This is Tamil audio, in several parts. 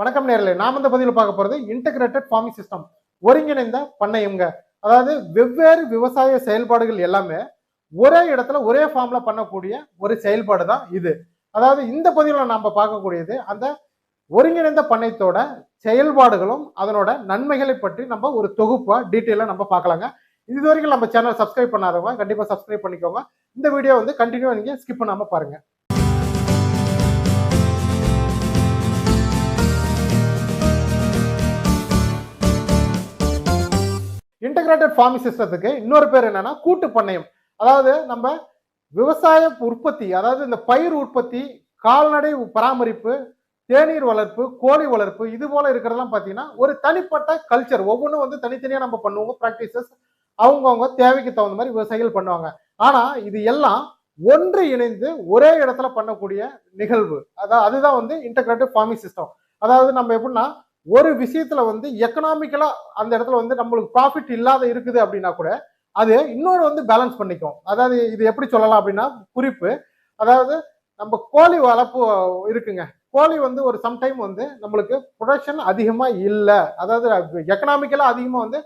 வணக்கம் நேரலை நாம் இந்த பதிவில் பார்க்க போகிறது இன்டகிரேட்டட் ஃபார்மிங் சிஸ்டம் ஒருங்கிணைந்த பண்ணையுங்க. அதாவது வெவ்வேறு விவசாய செயல்பாடுகள் எல்லாமே ஒரே இடத்துல ஒரே ஃபார்மில் பண்ணக்கூடிய ஒரு செயல்பாடு தான் இது. அதாவது இந்த பதிவில் நாம் பார்க்கக்கூடியது அந்த ஒருங்கிணைந்த பண்ணையத்தோட செயல்பாடுகளும் அதனோட நன்மைகளை பற்றி நம்ம ஒரு தொகுப்பாக டீட்டெயிலாக நம்ம பார்க்கலாங்க. இது வரைக்கும் நம்ம சேனல் சப்ஸ்கிரைப் பண்ணாதவங்க கண்டிப்பாக சப்ஸ்கிரைப் பண்ணிக்கோங்க. இந்த வீடியோ வந்து கண்டினியூ நீங்கள் ஸ்கிப் பண்ணாமல் பாருங்கள் இன்டகிரேட்டட் ஃபார்மிங் சிஸ்டத்துக்கு இன்னொரு பேர் என்னன்னா கூட்டு பண்ணையம். அதாவது நம்ம விவசாய உற்பத்தி அதாவது இந்த பயிர் உற்பத்தி கால்நடை பராமரிப்பு தேநீர் வளர்ப்பு கோழி வளர்ப்பு இது போல இருக்கிறதெல்லாம் பார்த்தீங்கன்னா ஒரு தனிப்பட்ட கல்ச்சர் ஒவ்வொன்றும் வந்து தனித்தனியாக நம்ம பண்ணுவோம் ப்ராக்டிசஸ் அவங்கவுங்க தேவைக்கு தகுந்த மாதிரி விவசாயிகள் பண்ணுவாங்க. ஆனால் இது எல்லாம் ஒன்று இணைந்து ஒரே இடத்துல பண்ணக்கூடிய நிகழ்வு. அதான் அதுதான் வந்து இன்டகிரேட்டட் ஃபார்மிங் சிஸ்டம் அதாவது நம்ம எப்படின்னா ஒரு விஷயத்துல வந்து எக்கனாமிக்கலா அந்த இடத்துல வந்து நம்மளுக்கு ப்ராஃபிட் இல்லாத இருக்குது அப்படின்னா கூட அது இன்னொரு வந்து பேலன்ஸ் பண்ணிக்கும். அதாவது இது எப்படி சொல்லலாம் அப்படின்னா குறிப்பு. அதாவது நம்ம கோழி வளர்ப்பு இருக்குங்க. கோழி வந்து ஒரு சம்டைம் வந்து நம்மளுக்கு ப்ரொடக்ஷன் அதிகமா இல்லை. அதாவது எக்கனாமிக்கலா அதிகமா வந்து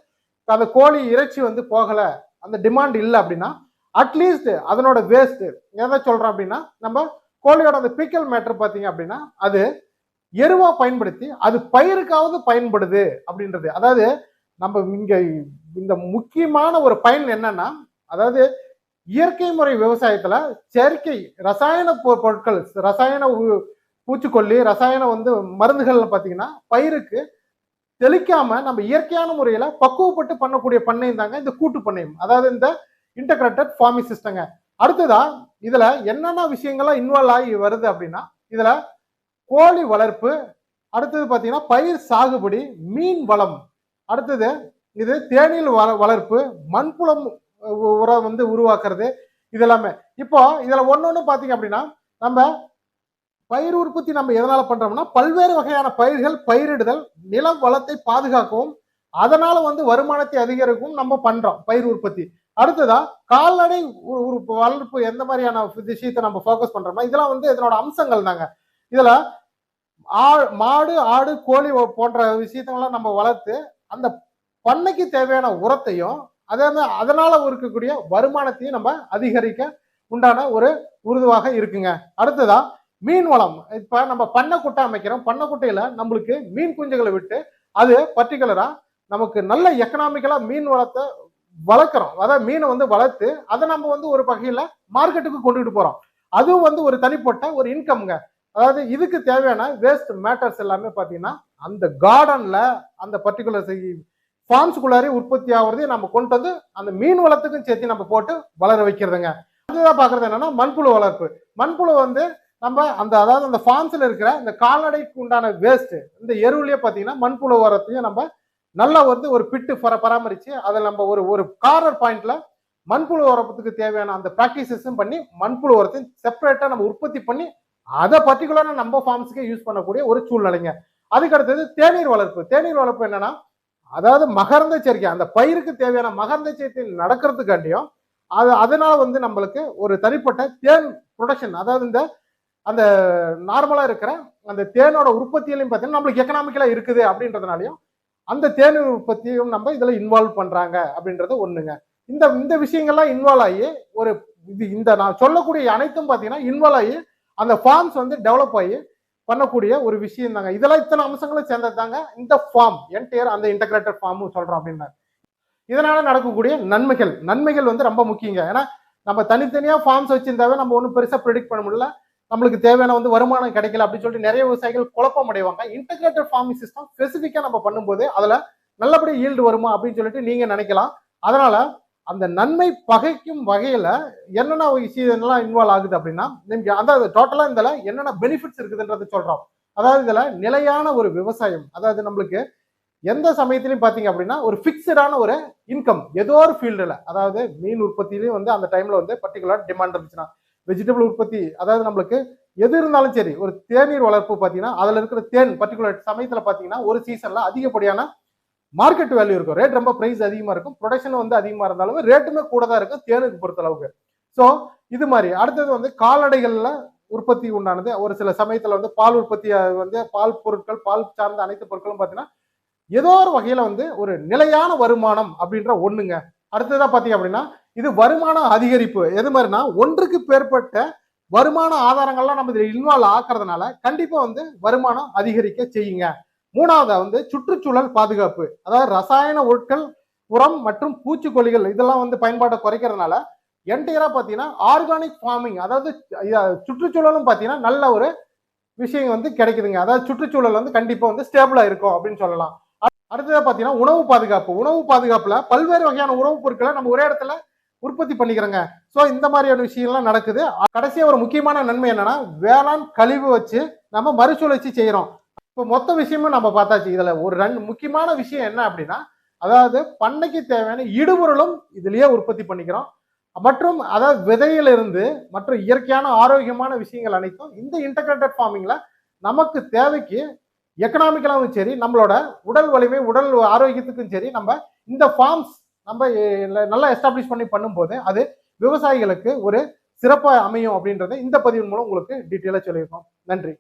அந்த கோழி இறைச்சி வந்து போகல அந்த டிமாண்ட் இல்லை அப்படின்னா அட்லீஸ்ட் அதனோட வேஸ்ட் எதை சொல்றோம் அப்படின்னா நம்ம கோழியோட அந்த பிக்கல் மேட்டர் பார்த்தீங்க அப்படின்னா அது எருவா பயன்படுத்தி அது பயிருக்காவது பயன்படுது அப்படின்றது. அதாவது நம்ம இங்க இந்த முக்கியமான ஒரு பயன் என்னன்னா அதாவது இயற்கை முறை விவசாயத்துல செயற்கை ரசாயன பொ- பொருட்கள் ரசாயன உ- பூச்சிக்கொல்லி ரசாயன வந்து மருந்துகள் பார்த்தீங்கன்னா பயிருக்கு தெளிக்காம நம்ம இயற்கையான முறையில பக்குவப்பட்டு பண்ணக்கூடிய பண்ணையும் தாங்க இந்த கூட்டு பண்ணையும். அதாவது இந்த இன்டகிரேட்டட் ஃபார்மிங் சிஸ்டங்க அடுத்ததா இதுல என்னென்ன விஷயங்கள்லாம் இன்வால்வ் ஆகி வருது அப்படின்னா இதுல கோழி வளர்ப்பு அடுத்தது பார்த்தீங்கன்னா பயிர் சாகுபடி மீன் வளம். அடுத்தது இது தேனீல் வள வளர்ப்பு மண்புலம் உரம் வந்து உருவாக்குறது இது எல்லாமே இப்போ ஒன்று ஒன்று பார்த்தீங்க அப்படின்னா நம்ம பயிர் உற்பத்தி நம்ம எதனால் பண்ணுறோம்னா பல்வேறு வகையான பயிர்கள் பயிரிடுதல் நில வளத்தை பாதுகாக்கவும் அதனால் வந்து வருமானத்தை அதிகரிக்கவும் நம்ம பண்ணுறோம் பயிர் உற்பத்தி. அடுத்ததா கால்நடை உ- வளர்ப்பு எந்த மாதிரியான விஷயத்தை நம்ம ஃபோக்கஸ் பண்ணுறோமோ இதெல்லாம் வந்து இதனோட அம்சங்கள் தாங்க இதில் ஆ மாடு ஆடு கோழி போன்ற விஷயத்தெல்லாம் நம்ம வளர்த்து அந்த பண்ணைக்கு தேவையான உரத்தையும் அதே மாதிரி அதனால இருக்கக்கூடிய வருமானத்தையும் நம்ம அதிகரிக்க உண்டான ஒரு உருதுவாக இருக்குங்க. அடுத்ததா மீன் வளம். இப்ப நம்ம பண்ணைக்குட்டை அமைக்கிறோம். பண்ணைக்குட்டையில நம்மளுக்கு மீன் குஞ்சுகளை விட்டு அது பர்டிகுலரா நமக்கு நல்ல எக்கனாமிக்கலா மீன் வளத்தை வளர்க்குறோம். அதாவது மீனை வந்து வளர்த்து அதை நம்ம வந்து ஒரு வகையில மார்க்கெட்டுக்கு கொண்டுகிட்டு போறோம். அதுவும் வந்து ஒரு தனிப்பட்ட ஒரு இன்கம்ங்க அதாவது இதுக்கு தேவையான வேஸ்ட் மேட்டர்ஸ் எல்லாமே பார்த்தீங்கன்னா அந்த கார்டனில் அந்த பர்டிகுலர் ஃபார்ம்ஸ்குள்ளாரே உற்பத்தி ஆகுறதையும் நம்ம கொண்டு வந்து அந்த மீன் வளத்துக்கும் சேர்த்து நம்ம போட்டு வளர வைக்கிறதுங்க. அடுத்ததாக பார்க்குறது என்னன்னா மண்புழு வளர்ப்பு. மண்புழு வந்து நம்ம அந்த அதாவது அந்த ஃபார்ம்ஸில் இருக்கிற இந்த கால்நடைக்கு உண்டான வேஸ்ட்டு இந்த எருவுலேயே பார்த்தீங்கன்னா மண்புழு உரத்தையும் நம்ம நல்லா வந்து ஒரு பிட்டு பர பராமரித்து அதை நம்ம ஒரு ஒரு கார்னர் பாயிண்ட்டில் மண்புழு உரத்துக்கு தேவையான அந்த ப்ராக்டிசஸும் பண்ணி மண்புழு உரத்தையும் செப்பரேட்டாக நம்ம உற்பத்தி பண்ணி அதை பர்டிகுலராக நம்ம ஃபார்ம்ஸ்க்கே யூஸ் பண்ணக்கூடிய ஒரு சூழ்நிலைங்க. அதுக்கு அடுத்தது தேநீர் வளர்ப்பு. தேநீர் வளர்ப்பு என்னன்னா அதாவது மகர்ந்த சேர்க்கை அந்த பயிருக்கு தேவையான மகர்ந்த சேர்க்கை நடக்கிறதுக்காண்டியும் அது அதனால வந்து நம்மளுக்கு ஒரு தனிப்பட்ட தேன் ப்ரொடக்ஷன் அதாவது இந்த அந்த நார்மலா இருக்கிற அந்த தேனோட உற்பத்தியிலையும் பார்த்தீங்கன்னா நம்மளுக்கு எக்கனாமிக்கலா இருக்குது அப்படின்றதுனாலையும் அந்த தேநீர் உற்பத்தியும் நம்ம இதுல இன்வால்வ் பண்றாங்க அப்படின்றது ஒண்ணுங்க. இந்த இந்த விஷயங்கள்லாம் இன்வால்வ் ஆகி ஒரு இது இந்த நான் சொல்லக்கூடிய அனைத்தும் பார்த்தீங்கன்னா இன்வால்வ் ஆகி அந்த ஃபார்ம்ஸ் வந்து டெவலப் ஆகி பண்ணக்கூடிய ஒரு விஷயம் தாங்க. இதெல்லாம் இத்தனை அம்சங்களும் சேர்ந்தது தாங்க இந்த ஃபார்ம் என்டையர் அந்த இன்டகிரேட்டட் ஃபார்மும் சொல்கிறோம் அப்படின்னா இதனால நடக்கக்கூடிய நன்மைகள். நன்மைகள் வந்து ரொம்ப முக்கியங்க. ஏன்னா நம்ம தனித்தனியாக ஃபார்ம்ஸ் வச்சிருந்தாவே நம்ம ஒன்றும் பெருசாக ப்ரிடிக்ட் பண்ண முடியல. நம்மளுக்கு தேவையான வந்து வருமானம் கிடைக்கல அப்படின்னு சொல்லிட்டு நிறைய விவசாயிகள் குழப்பம் அடைவாங்க. இன்டகிரேட்டட் ஃபார்மிங் சிஸ்டம் ஸ்பெசிஃபிக்காக நம்ம பண்ணும்போது அதில் நல்லபடியாக ஈல்டு வருமா அப்படின்னு சொல்லிட்டு நீங்கள் நினைக்கலாம். அதனால் அந்த நன்மை பகைக்கும் வகையில் என்னென்ன விஷயம்லாம் இன்வால்வ் ஆகுது அப்படின்னா அதாவது டோட்டலாக இதில் என்னென்ன பெனிஃபிட்ஸ் இருக்குதுன்றது சொல்கிறோம் அதாவது இதில் நிலையான ஒரு விவசாயம் அதாவது நம்மளுக்கு எந்த சமயத்திலையும் பார்த்தீங்க அப்படின்னா ஒரு ஃபிக்ஸடான ஒரு இன்கம் ஏதோ ஒரு ஃபீல்டில் அதாவது மீன் உற்பத்திலையும் வந்து அந்த டைமில் வந்து பர்டிகுலர் டிமாண்ட் இருந்துச்சுன்னா வெஜிடபிள் உற்பத்தி அதாவது நம்மளுக்கு எது இருந்தாலும் சரி ஒரு தேநீர் வளர்ப்பு பார்த்தீங்கன்னா அதில் இருக்கிற தேன் பர்டிகுலர் சமயத்தில் பார்த்தீங்கன்னா ஒரு சீசனில் அதிகப்படியான மார்க்கெட் வேல்யூ இருக்கும். ரேட் ரொம்ப பிரைஸ் அதிகமாக இருக்கும். ப்ரொடக்ஷன் வந்து அதிகமாக இருந்தாலும் ரேட்டுமே கூட தான் இருக்கும். தேனுக்கு பொறுத்த அளவுக்கு. ஸோ இது மாதிரி. அடுத்தது வந்து கால்நடைகளில் உற்பத்தி உண்டானது. ஒரு சில சமயத்தில் வந்து பால் உற்பத்தி வந்து பால் பொருட்கள் பால் சார்ந்த அனைத்து பொருட்களும் பார்த்தீங்கன்னா ஏதோ ஒரு வகையில் வந்து ஒரு நிலையான வருமானம் அப்படின்ற ஒன்றுங்க அடுத்ததாக பார்த்தீங்க அப்படின்னா இது வருமான அதிகரிப்பு. எது மாதிரினா ஒன்றுக்கு மேற்பட்ட வருமான ஆதாரங்கள்லாம் நம்ம இதில் இன்வால்வ் ஆக்குறதுனால கண்டிப்பாக வந்து வருமானம் அதிகரிக்க செய்யுங்க. மூணாவதா வந்து சுற்றுச்சூழல் பாதுகாப்பு. அதாவது ரசாயன பொருட்கள் உரம் மற்றும் பூச்சிக்கொல்லிகள் இதெல்லாம் வந்து பயன்பாட்டை குறைக்கிறதுனால என்டையராக பார்த்தீங்கன்னா ஆர்கானிக் ஃபார்மிங் அதாவது சுற்றுச்சூழலும் பார்த்தீங்கன்னா நல்ல ஒரு விஷயம் வந்து கிடைக்குதுங்க. அதாவது சுற்றுச்சூழல் வந்து கண்டிப்பாக வந்து ஸ்டேபிளாக இருக்கும் அப்படின்னு சொல்லலாம். அடுத்ததாக பார்த்தீங்கன்னா உணவு பாதுகாப்பு. உணவு பாதுகாப்பில் பல்வேறு வகையான உணவுப் பொருட்களை நம்ம ஒரே இடத்துல உற்பத்தி பண்ணிக்கிறோங்க. ஸோ இந்த மாதிரியான விஷயம்லாம் நடக்குது. கடைசியாக ஒரு முக்கியமான நன்மை என்னன்னா வேளாண் கழிவு வச்சு நம்ம மறுசுழற்சி செய்கிறோம் இப்போ மொத்த விஷயமும் நம்ம பார்த்தாச்சு. இதில் ஒரு ரெண்டு முக்கியமான விஷயம் என்ன அப்படின்னா அதாவது பண்ணைக்கு தேவையான இடுபொருளும் இதுலேயே உற்பத்தி பண்ணிக்கிறோம். மற்றும் அதாவது விதையிலிருந்து மற்றும் இயற்கையான ஆரோக்கியமான விஷயங்கள் அனைத்தும் இந்த இன்டகிரேட்டட் ஃபார்மிங்கில் நமக்கு தேவைக்கு எக்கனாமிக்கலாகவும் சரி நம்மளோட உடல் வலிமை உடல் ஆரோக்கியத்துக்கும் சரி நம்ம இந்த ஃபார்ம்ஸ் நம்ம நல்லா எஸ்டாப்ளிஷ் பண்ணி பண்ணும்போது அது விவசாயிகளுக்கு ஒரு சிறப்பாக அமையும் அப்படின்றத இந்த பதிவின் மூலம் உங்களுக்கு டீட்டெயிலாக சொல்லியிருக்கோம். நன்றி.